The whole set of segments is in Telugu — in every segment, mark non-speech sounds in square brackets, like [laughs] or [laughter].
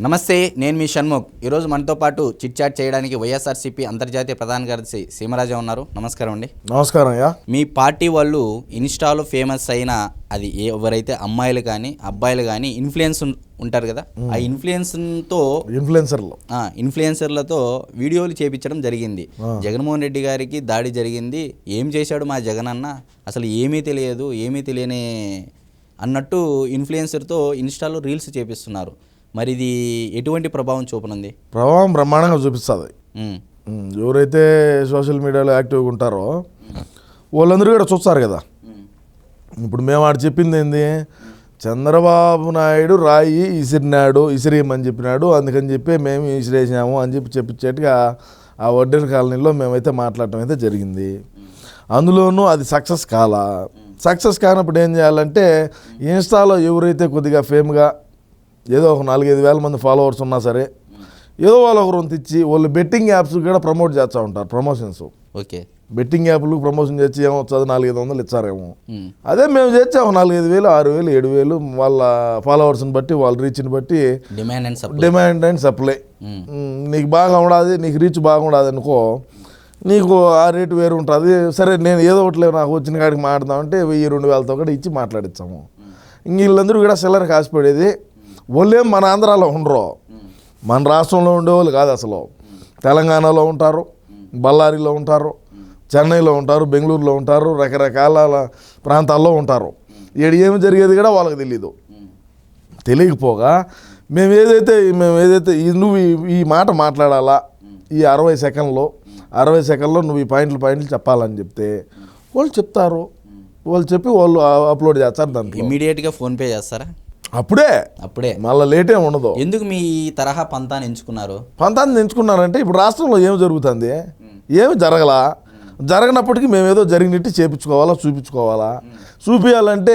నమస్తే నేను మీ షణ్ముఖ్. ఈరోజు మనతో పాటు చిట్ చాట్ చేయడానికి వైఎస్ఆర్సీపీ అంతర్జాతీయ ప్రధాన కార్యదర్శి సీమరాజా ఉన్నారు. నమస్కారం అండి. నమస్కారం అయ్యా. మీ పార్టీ వాళ్ళు ఇన్స్టాలో ఫేమస్ అయిన అది ఎవరైతే అమ్మాయిలు కానీ అబ్బాయిలు కానీ ఇన్ఫ్లుయెన్స్ ఉంటారు కదా? ఆ ఇన్ఫ్లుయెన్స్తో ఇన్ఫ్లుయెన్సర్లు. ఇన్ఫ్లుయెన్సర్లతో వీడియోలు చేపించడం జరిగింది. జగన్మోహన్ రెడ్డి గారికి దాడి జరిగింది. ఏం చేశాడు మా జగన్ అన్న? అసలు ఏమీ తెలియదు ఏమీ తెలియని అన్నట్టు ఇన్ఫ్లుయెన్సర్తో ఇన్స్టాలో రీల్స్ చేపిస్తున్నారు. మరి ఇది ఎటువంటి ప్రభావం చూపనుంది? ప్రభావం బ్రహ్మాండంగా చూపిస్తుంది. ఎవరైతే సోషల్ మీడియాలో యాక్టివ్గా ఉంటారో వాళ్ళందరూ కూడా చూస్తారు కదా. ఇప్పుడు మేము ఆడు చెప్పింది ఏంది? చంద్రబాబు నాయుడు రాయి ఇసిరినాడు ఇసిరేయమని చెప్పినాడు. అందుకని చెప్పి మేము ఇసిరేసాము అని చెప్పి చెప్పించేట్టుగా ఆ వడ్డీల కాలనీలో మేమైతే మాట్లాడటం అయితే జరిగింది. అందులోనూ అది సక్సెస్ కాలా? సక్సెస్ కానప్పుడు ఏం చేయాలంటే ఇన్స్టాలో ఎవరైతే కొద్దిగా ఫేమ్గా ఏదో ఒక నాలుగైదు వేల మంది ఫాలోవర్స్ ఉన్నా సరే ఏదో వాళ్ళు ఒకరు తెచ్చి వాళ్ళు బెట్టింగ్ యాప్స్ కూడా ప్రమోట్ చేస్తూ ఉంటారు ప్రమోషన్స్ ఓకే. బెట్టింగ్ యాప్లు ప్రమోషన్ చేసి ఏమో చదువు నాలుగైదు వందలు ఇచ్చారేమో. అదే మేము చేస్తే ఒక నాలుగైదు వేలు ఆరు వేలు ఏడు వేలు వాళ్ళ ఫాలోవర్స్ని బట్టి వాళ్ళ రీచ్ని బట్టి demand and supply demand and supply నీకు బాగా ఉండాది నీకు రీచ్ బాగుండదు అనుకో నీకు ఆ రేటు వేరు ఉంటుంది. సరే నేను ఏదో ఒకటి నాకు వచ్చిన కాడికి మాట్లాడదామంటే వెయ్యి రెండు వేలతో కూడా ఇచ్చి మాట్లాడిస్తాము. ఇంక వీళ్ళందరూ కూడా సిల్లర్ కాసిపడేది వాళ్ళేం మన ఆంధ్రాలో ఉండరు. మన రాష్ట్రంలో ఉండేవాళ్ళు కాదు అసలు. తెలంగాణలో ఉంటారు బళ్ళారిలో ఉంటారు చెన్నైలో ఉంటారు బెంగళూరులో ఉంటారు రకరకాల ప్రాంతాల్లో ఉంటారు. ఈడ ఏమి జరిగేది కూడా వాళ్ళకి తెలియదు తెలియకపోగా మేము ఏదైతే మేము ఏదైతే నువ్వు ఈ- మాట మాట్లాడాలా ఈ అరవై సెకండ్లో అరవై సెకండ్లో నువ్వు ఈ పాయింట్లు పాయింట్లు చెప్పాలని చెప్తే వాళ్ళు చెప్తారు. వాళ్ళు చెప్పి వాళ్ళు అప్లోడ్ చేస్తారు దాంట్లో. ఇమీడియట్గా ఫోన్పే చేస్తారా? అప్పుడే. అప్పుడే. మళ్ళీ లేటే ఉండదు. ఎందుకు మీ ఈ తరహా పంతాన్ని ఎంచుకున్నారు? పంతాన్ని ఎంచుకున్నారంటే ఇప్పుడు రాష్ట్రంలో ఏమి జరుగుతుంది? ఏమి జరగలా? జరగనప్పటికీ మేము ఏదో జరిగినట్టు చేపించుకోవాలా చూపించుకోవాలా? చూపించాలంటే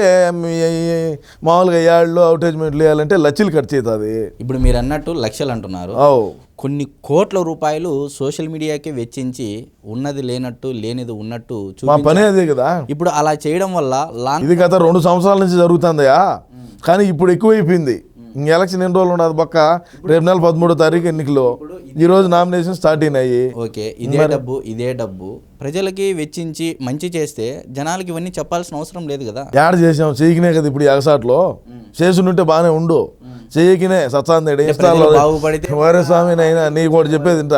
మామూలుగా ఏళ్ళు అవుటేజ్మెంట్లు వేయాలంటే లచ్చలు ఖర్చు అవుతుంది ఇప్పుడు మీరు అన్నట్టు లక్షలు అంటున్నారు. అవు. కొన్ని కోట్ల రూపాయలు సోషల్ మీడియాకి వెచ్చించి ఉన్నది లేనట్టు లేనిది ఉన్నట్టు మా పని అదే కదా. ఇప్పుడు అలా చేయడం వల్ల ఇది గత రెండు సంవత్సరాల నుంచి జరుగుతుందయా కానీ ఇప్పుడు ఎక్కువైపోయింది. ఇంక ఎలక్షన్ ఎన్ని రోజులు ఉండదు పక్క? రేపు నెల పదమూడో తారీఖు ఎన్నికలు. ఈ రోజు నామినేషన్ స్టార్ట్ అయినాయి. ఓకే ఇదే డబ్బు ఇదే డబ్బు. ప్రజలకి వెచ్చించి మంచి చేస్తే జనాలకి ఇవన్నీ చెప్పాల్సిన అవసరం లేదు కదా? యాడ్ చేసాం చేయకినే కదా ఇప్పుడు ఎగసాట్లో. చేసుంటే బాగానే ఉండు. చెయ్యకినే సత్సాందేడు ఇష్టాలు ప్రజలు బాగుపడితే [laughs] వరే స్వామి నైనా నీకు ఒకటి చెప్పేది ఇంట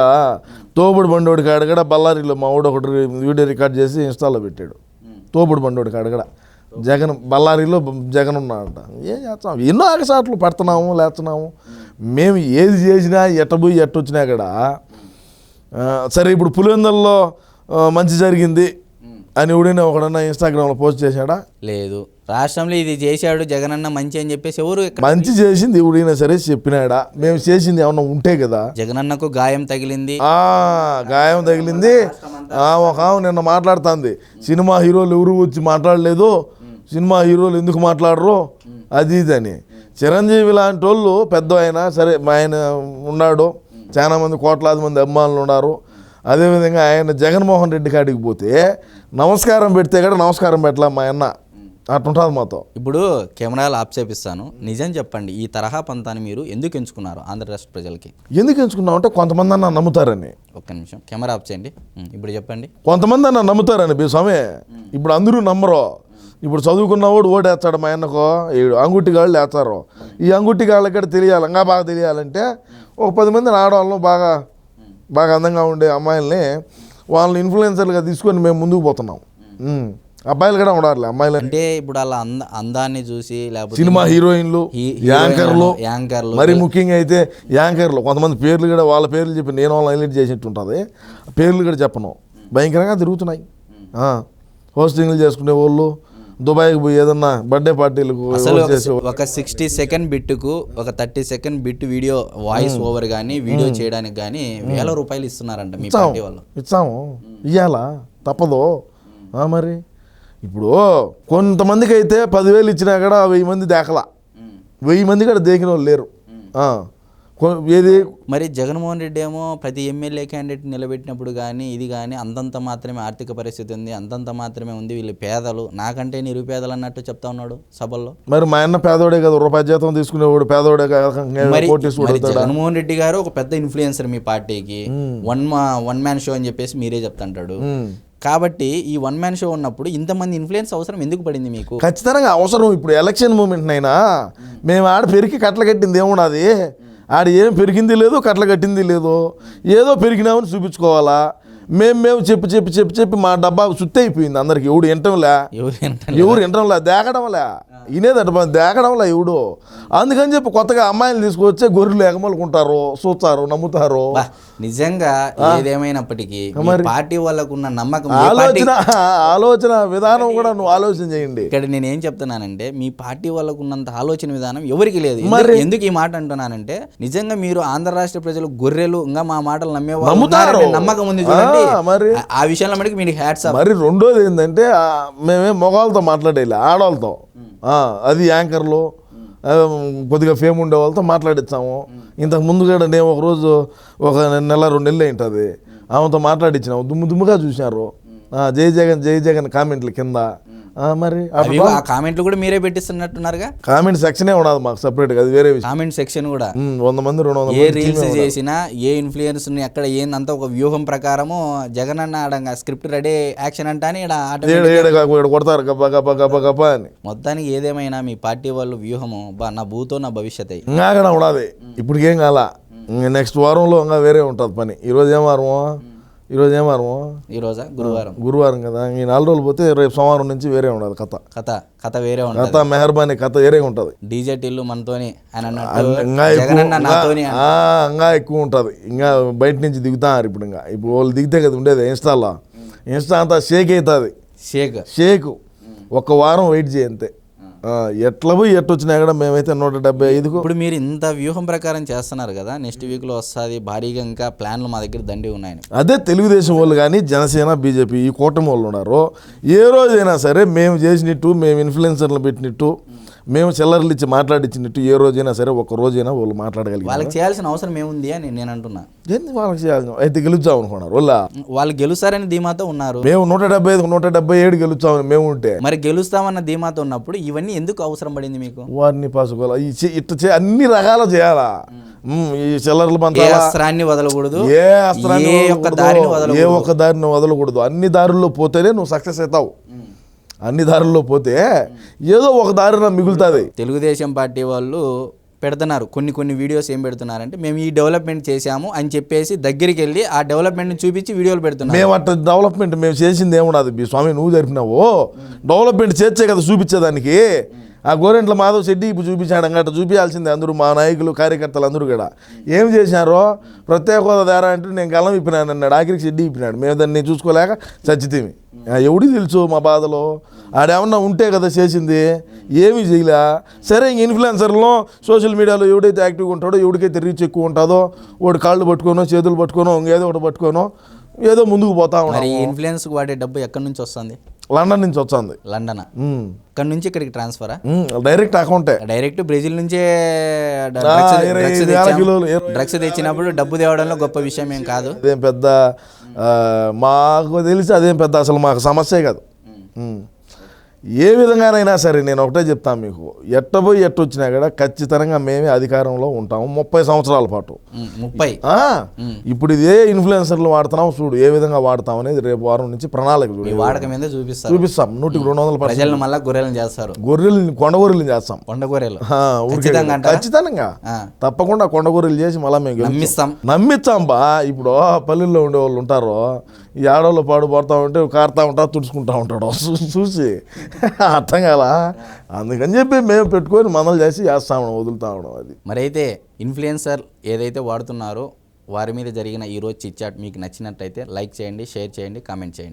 తోపుడు బండోడి కాడ కూడా బళ్ళారిలో మా వాడు ఒకటి వీడియో రికార్డ్ చేసి ఇన్స్టాల్లో పెట్టాడు. తోపుడు బండోడి కాడ కూడా జగన్ బళ్ళారిలో జగన్ ఉన్నాడంట. ఏం చేస్తాం ఎన్నో ఆగసాట్లు పడుతున్నాము లేస్తున్నాము. మేము ఏది చేసినా ఎట్ట పోయి ఎట్ట వచ్చినా కూడా సరే ఇప్పుడు పులివెందల్లో మంచి జరిగింది అని ఎవడైనా ఒకడన్నా ఇన్స్టాగ్రామ్లో పోస్ట్ చేశాడా? లేదు. రాష్ట్రంలో ఇది చేశాడు జగనన్న మంచి అని చెప్పేసి ఎవరు మంచి చేసింది ఎవడైనా సరే చెప్పినాడా? మేము చేసింది ఏమన్నా ఉంటే కదా. జగనన్నకు గాయం తగిలింది. ఆ గాయం తగిలింది. ఆ, ఒక నిన్న మాట్లాడుతుంది. సినిమా హీరోలు ఎవరు వచ్చి మాట్లాడలేదు. సినిమా హీరోలు ఎందుకు మాట్లాడరు అది ఇది అని చిరంజీవి లాంటి వాళ్ళు పెద్ద ఆయన సరే మా ఆయన ఉన్నాడు. చాలా మంది కోట్లాది మంది అభిమానులు ఉన్నారు. అదేవిధంగా ఆయన జగన్మోహన్ రెడ్డి కాడికి పోతే నమస్కారం పెడితే కూడా నమస్కారం పెట్టలే మా అన్న. అట్టుంటుంది మాతో. ఇప్పుడు కెమెరాలు ఆఫ్ చేపిస్తాను. నిజం చెప్పండి ఈ తరహా పంతాన్ని మీరు ఎందుకు ఎంచుకున్నారు ఆంధ్ర రాష్ట్ర ప్రజలకి? ఎందుకు ఎంచుకున్నామంటే కొంతమంది అన్న నమ్ముతారని. ఒక్క నిమిషం కెమెరా ఆఫ్ చేయండి. ఇప్పుడు చెప్పండి. కొంతమంది అన్న నమ్ముతారని బి స్వామి. ఇప్పుడు అందరూ నమ్మరు. ఇప్పుడు చదువుకున్నవాడు ఓటేస్తాడు మా అన్నకో ఈ అంగుట్టి గాళ్ళు వేస్తారు ఈ అంగుట్టి గాళ్ళకి కూడా తెలియాలి. ఇంకా బాగా తెలియాలంటే ఒక పది మందిని ఆడవాళ్ళను బాగా బాగా అందంగా ఉండే అమ్మాయిల్ని వాళ్ళని ఇన్ఫ్లుయెన్సర్లుగా తీసుకొని మేము ముందుకు పోతున్నాం. అబ్బాయిలు కూడా ఉండాలి అమ్మాయిలు. అంటే ఇప్పుడు అలా అంద అందాన్ని చూసి లేకపోతే సినిమా హీరోయిన్లు యాంకర్లు. యాంకర్లు. మరి ముఖ్యంగా అయితే యాంకర్లు. కొంతమంది పేర్లు కూడా వాళ్ళ పేర్లు చెప్పి నేను వాళ్ళని హైలైట్ చేసినట్టు ఉంటుంది పేర్లు కూడా చెప్పను. భయంకరంగా తిరుగుతున్నాయి. హోస్టింగ్లు చేసుకునే వాళ్ళు దుబాయ్కి పోయి ఏదన్నా బర్త్డే పార్టీలకు అసలు ఒక- సిక్స్టీ సెకండ్ బిట్టుకు ఒక thirty second bit video voice over కానీ వీడియో చేయడానికి కానీ వేల రూపాయలు ఇస్తున్నారంట మీ పార్టీ వాళ్ళు. ఇచ్చాము. ఇయ్యాలా? తప్పదు. మరి? ఇప్పుడు కొంతమందికి అయితే పదివేలు ఇచ్చినా కూడా వెయ్యి మంది దేకలా. వెయ్యి మంది కూడా దేకిన వాళ్ళు లేరు. ఏది? మరి జగన్మోహన్ రెడ్డి ఏమో ప్రతి ఎమ్మెల్యే క్యాండిడేట్ నిలబెట్టినప్పుడు కానీ ఇది కానీ అంతంత మాత్రమే ఆర్థిక పరిస్థితి ఉంది అంతంత మాత్రమే ఉంది వీళ్ళు పేదలు. నాకంటే నిరుపేదలు అన్నట్టు చెప్తా ఉన్నాడు సభల్లో. మరి మా అన్న పేదోడే కదా రూపాయి జీతం తీసుకునేవాడు పేదోడే జగన్మోహన్ రెడ్డి గారు ఒక పెద్ద ఇన్ఫ్లుయెన్సర్ మీ పార్టీకి. వన్ మా వన్ మ్యాన్ షో అని చెప్పేసి మీరే చెప్తుంటాడు. కాబట్టి ఈ వన్ మ్యాన్ షో ఉన్నప్పుడు ఇంతమంది ఇన్ఫ్లుయెన్స్ అవసరం ఎందుకు పడింది మీకు? ఖచ్చితంగా అవసరం ఇప్పుడు ఎలక్షన్ మూమెంట్ అయినా మేము. ఆడ పెరిగి కట్టలు కట్టింది ఏమున్నది ఆడ ఏం పెరిగింది లేదు కట్టలు కట్టింది లేదు ఏదో పెరిగినామని చూపించుకోవాలా? మేము మేము చెప్పి చెప్పి చెప్పి చెప్పి మా డబ్బా సుత్తి అయిపోయింది అందరికి. ఎవడు వింటంలే ఎవరు వినడంలే దేకడంలే? వినేదట మనం దేకడంలే ఎవడు? అందుకని చెప్పి కొత్తగా అమ్మాయిలు తీసుకొచ్చే గొర్రెలు ఎగమలుకుంటారు చూస్తారు నమ్ముతారు నిజంగా ఏదేమైనప్పటికీ? పార్టీ వాళ్ళకు ఉన్న నమ్మకం ఆలోచన ఆలోచన విధానం కూడా నువ్వు ఆలోచన చేయండి. ఇక్కడ నేను ఏం చెప్తున్నానంటే మీ పార్టీ వాళ్ళకు ఉన్నంత ఆలోచన విధానం ఎవరికి లేదు. ఎందుకు- ఈ మాట అంటున్నానంటే నిజంగా మీరు ఆంధ్ర రాష్ట్ర ప్రజలు గొర్రెలు ఇంకా మా మాటలు నమ్మేవాళ్ళు నమ్మకం ఉంది చూడండి. ఆ, మరి? ఆ- ఆ విషయంలో మటుకు మీకు హ్యాట్స్ మరి రెండోది ఏంటంటే మేమే మగవాళ్ళతో మాట్లాడేలా ఆడవాళ్ళతో. అది యాంకర్లు కొద్దిగా ఫేమ్ ఉండే వాళ్ళతో మాట్లాడిచ్చాము. ఇంతకు ముందు కూడా నేను ఒకరోజు ఒక నెల రెండు నెలలు ఏంటది ఆమెతో మాట్లాడించినాము దుమ్ము దుమ్ముగా చూశారు జై జగన్ జై జగన్ కామెంట్లు కింద. మరి ఆ కామెంట్లు కూడా మీరే పెట్టిస్తున్నట్టున్నారుగా? కామెంట్ సెక్షనే ఉండదు మాకు సపరేట్గా అది వేరే కామెంట్ సెక్షన్ కూడా. వంద మంది రెండు వందల ఏ రీల్స్ చేసినా ఏ ఇన్ఫ్లుయెన్స్ ఎక్కడ ఏందంతా ఒక వ్యూహం ప్రకారము జగన్ అన్న ఆడంగా స్క్రిప్ట్ రెడీ యాక్షన్ ఈడ కొడతారు గప్ప గప్ప అని. మొత్తానికి ఏదేమైనా మీ పార్టీ వాళ్ళు వ్యూహము బా నా భూతో నా భవిష్యత్. ఇంకా కూడా ఉండదు ఇప్పటికేం కాల. నెక్స్ట్ వారంలో ఇంకా వేరే ఉంటుంది పని. ఈరోజు ఏం వారము? ఈరోజు ఏం వారము? ఈ రోజా? గురువారం. గురువారం కదా. ఈ నాలుగు రోజులు పోతే రేపు సోమవారం నుంచి వేరే ఉండదు కథ. కథ. కథ వేరే ఉంటుంది. కథ మెహర్బానీ కథ వేరే ఉంటుంది. డీజే టిల్లు మనతోని అని అన్నట్టు ఇంకా ఎక్కువ నాతోని ఆ, ఇంకా ఎక్కువ ఉంటుంది. ఇంకా బయట నుంచి దిగుతారు ఇప్పుడు ఇంకా. ఇప్పుడు వాళ్ళు దిగితే కదా ఉండేది ఇన్స్టాలో. ఇన్స్టా అంతా షేక్ అవుతుంది. షేక్. షేక్. ఒక వారం వెయిట్ చేయి అంతే. ఆ, ఎట్లా పోయి ఎట్టు వచ్చినా కూడా మేమైతే నూట డెబ్బై ఐదుకు ఇప్పుడు మీరు ఇంత వ్యూహం ప్రకారం చేస్తున్నారు కదా నెక్స్ట్ వీక్లో వస్తుంది భారీగా ఇంకా ప్లాన్లు మా దగ్గర దండి ఉన్నాయని. అదే తెలుగుదేశం వాళ్ళు కానీ జనసేన బీజేపీ ఈ కూటమి వాళ్ళు ఉన్నారు. ఏ రోజైనా సరే మేము చేసినట్టు మేము ఇన్ఫ్లుయెన్సర్లు పెట్టినట్టు మేము చిల్లర్లు ఇచ్చి మాట్లాడించినట్టు ఏ రోజైనా సరే ఒక రోజైనా వాళ్ళు మాట్లాడగలిగారు? వాళ్ళకి చేయాల్సిన అవసరం ఏముంది అని నేను అంటున్నా. ఏంది వాళ్ళకి చేయాలి అయితే గెలుచాం అనుకున్నారు వాళ్ళ వాళ్ళు గెలుస్తారని ధీమాతో ఉన్నారు. మేము నూట డెబ్బై ఐదు నూట డెబ్బై ఏడు గెలుచామని మేము ఉంటే. మరి గెలుస్తామన్న ధీమాతో ఉన్నప్పుడు ఇవన్నీ ఎందుకు అవసరం పడింది మీకు? వారిని పాసుకోవాలి ఈ చే- అన్ని రకాలు చేయాలా? ఈ చిల్లర్లు ఏ అస్త్రాన్ని వదలకూడదు ఏ అస్త్రాన్ని ఏ ఒక్క దారిని వదలకూడదు. అన్ని దారుల్లో పోతేనే నువ్వు సక్సెస్ అవుతావు. అన్ని దారుల్లో పోతే ఏదో ఒక దారిన మిగులుతుంది. తెలుగుదేశం పార్టీ వాళ్ళు పెడుతున్నారు. కొన్ని కొన్ని వీడియోస్ ఏం పెడుతున్నారంటే మేము ఈ డెవలప్మెంట్ చేశాము అని చెప్పేసి దగ్గరికి వెళ్ళి ఆ డెవలప్మెంట్ చూపించి వీడియోలు పెడుతున్నారు. మేము అట్లా డెవలప్మెంట్ మేము చేసింది ఏమున్నది మీ స్వామి నువ్వు జరిపినావు. డెవలప్మెంట్ చేర్చే కదా చూపించేదానికి. ఆ గోరెంట్ల మాధవ్ శెట్టి ఇప్పుడు చూపించాడు అంగట. చూపించాల్సిందే అందరూ మా నాయకులు కార్యకర్తలు అందరూ కూడా. ఏం చేశారో ప్రత్యేక హోదా దారా అంటే నేను గలం ఇప్పినాను అన్నాడు. ఆఖరికి షెడ్డి ఇప్పినాడు మేము దాన్ని చూసుకోలేక చచ్చితేమి. ఎవడి తెలుసు మా బాధలో? ఆడేమన్నా ఉంటే కదా చేసింది. ఏమీ చేయలే. సరే ఇంక ఇన్ఫ్లుయెన్సర్లో సోషల్ మీడియాలో ఎవడైతే యాక్టివ్గా ఉంటాడో ఎవడికైతే రీచ్ ఎక్కువ ఉంటుందో వాడు కాళ్ళు పట్టుకోనో చేతులు పట్టుకోనో ఇంకేదో ఒకటి పట్టుకోనో ఏదో ముందుకు పోతా ఉన్నాం ఇన్ఫ్లుయెన్స్ వాడే డబ్బు ఎక్కడి నుంచి వస్తుంది? లండన్ నుంచి వచ్చింది. లండన్? ఇక్కడ నుంచి ఇక్కడికి ట్రాన్స్ఫరా? డైరెక్ట్ అకౌంటే. డైరెక్ట్ బ్రెజిల్ నుంచే డ్రగ్స్ తెచ్చినప్పుడు డబ్బు తేవడంలో గొప్ప విషయం ఏం కాదు. అదేం పెద్ద మాకు తెలిసి అదేం పెద్ద అసలు మాకు సమస్యే కాదు. ఏ విధంగానైనా సరే నేను ఒకటే చెప్తాను మీకు. ఎట్టబోయి ఎట్టు వచ్చినా కూడా ఖచ్చితంగా మేమే అధికారంలో ఉంటాము ముప్పై సంవత్సరాల పాటు. ముప్పై. ఆ, ఇప్పుడు ఇదే ఇన్ఫ్లుయెన్సర్లు వాడుతున్నాం చూడు ఏ విధంగా వాడతాం అనేది రేపు వారం నుంచి ప్రణాళిక ఈ చూడు వాడకం మీద చూపిస్తారు. చూపిస్తాం. నూటికి రెండు వందల ప్రజలను మళ్ళా గొర్రెలను చేస్తారు. గొర్రెలు కొండ గొర్రెలు చేస్తాం. కొండ గొర్రెలు. ఖచ్చితంగా. తప్పకుండా కొండ గొర్రెలు చేసి మళ్ళీ మేము. నమ్మిస్తాం. నమ్మించాం బా. ఇప్పుడు పల్లెల్లో ఉండే వాళ్ళు ఉంటారు. ఈ ఆడవాళ్ళు పాడు పడతా ఉంటే కారుతా ఉంటా తుడుచుకుంటా ఉంటాడు. [laughs] చూసి. [laughs] అర్థం కాలా? అందుకని చెప్పి మేము పెట్టుకొని మనలు చేసి చేస్తాము వదులుతా ఉన్నాం అది. మరైతే ఇన్ఫ్లుయెన్సర్ ఏదైతే వాడుతున్నారో వారి మీద జరిగిన ఈరోజు రోజు చిట్చాట్ మీకు నచ్చినట్టయితే లైక్ చేయండి షేర్ చేయండి కామెంట్ చేయండి.